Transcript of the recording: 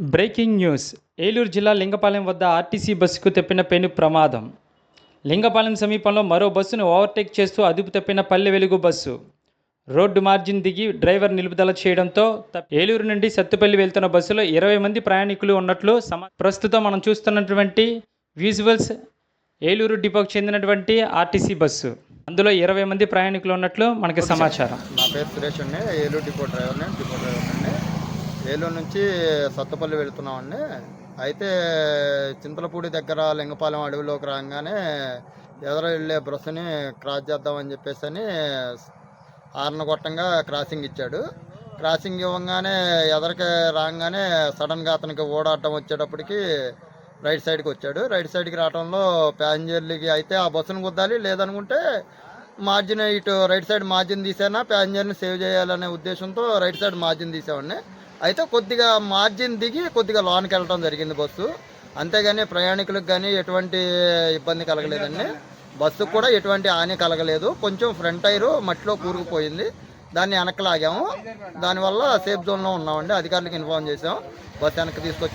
Breaking news. Eluru జిల్లా లింగపాలెం వద్ద RTC బస్సుకు తెప్పిన పెను ప్రమాదం. లింగపాలెం సమీపంలో మరో బస్సును ఓవర్టేక్ చేస్తూ అదుపు తప్పిన Palle Velugu bus. Road margin దిగి డ్రైవర్ నిలుపుదల చేయడంతో ఏలూరు నుండి సత్తుపల్లి వెళ్తున్న బస్సులో ఇరవై మంది ప్రయాణికులు ఉన్నట్లు సమా ప్రస్తుతం మనం చూస్తున్నటువంటి విజువల్స్ ఏలూరు డిపోకు చెందినటువంటి ఆర్టీసీ బస్సు. అందులో ఇరవై మంది ప్రయాణికులు ఉన్నట్లు మనకి సమాచారం. నా పేరు సురేష్ అండి. ఏలూరు డిపో డ్రైవర్ని డిపో డ్రైవర్ అండి ఏలూరు నుంచి సత్తపల్లి వెళుతున్నామండి. అయితే చింతలపూడి దగ్గర లింగపాలెం అడవిలోకి రాగానే ఎదురు వెళ్ళే బ్రస్సుని క్రాస్ చేద్దామని చెప్పేసి అని ఆరణగొట్టంగా క్రాసింగ్ ఇచ్చాడు. క్రాసింగ్ ఇవ్వగానే ఎదరికి రాగానే సడన్గా అతనికి ఓడాటం వచ్చేటప్పటికి రైట్ సైడ్కి వచ్చాడు. రైట్ సైడ్కి రావడంలో ప్యాసింజర్లకి అయితే ఆ బస్సును గుద్దాలి లేదనుకుంటే మార్జిన్ ఇటు రైట్ సైడ్ మార్జిన్ తీసేనా ప్యాసింజర్ని సేవ్ చేయాలనే ఉద్దేశంతో రైట్ సైడ్ మార్జిన్ తీసేవాడిని. అయితే కొద్దిగా మార్జిన్ దిగి కొద్దిగా లోనికి వెళ్ళడం జరిగింది బస్సు. అంతేగాని ప్రయాణికులకు కానీ ఎటువంటి ఇబ్బంది కలగలేదండి. బస్సుకు కూడా ఎటువంటి హాని కలగలేదు. కొంచెం ఫ్రంట్ టైరు మట్టిలో కూరుకుపోయింది. దాన్ని వెనక్కి లాగాము. దానివల్ల సేఫ్ జోన్లో ఉన్నామండి. అధికారులకు ఇన్ఫార్మ్ చేసాం బస్సు వెనక్కి తీసుకొచ్చి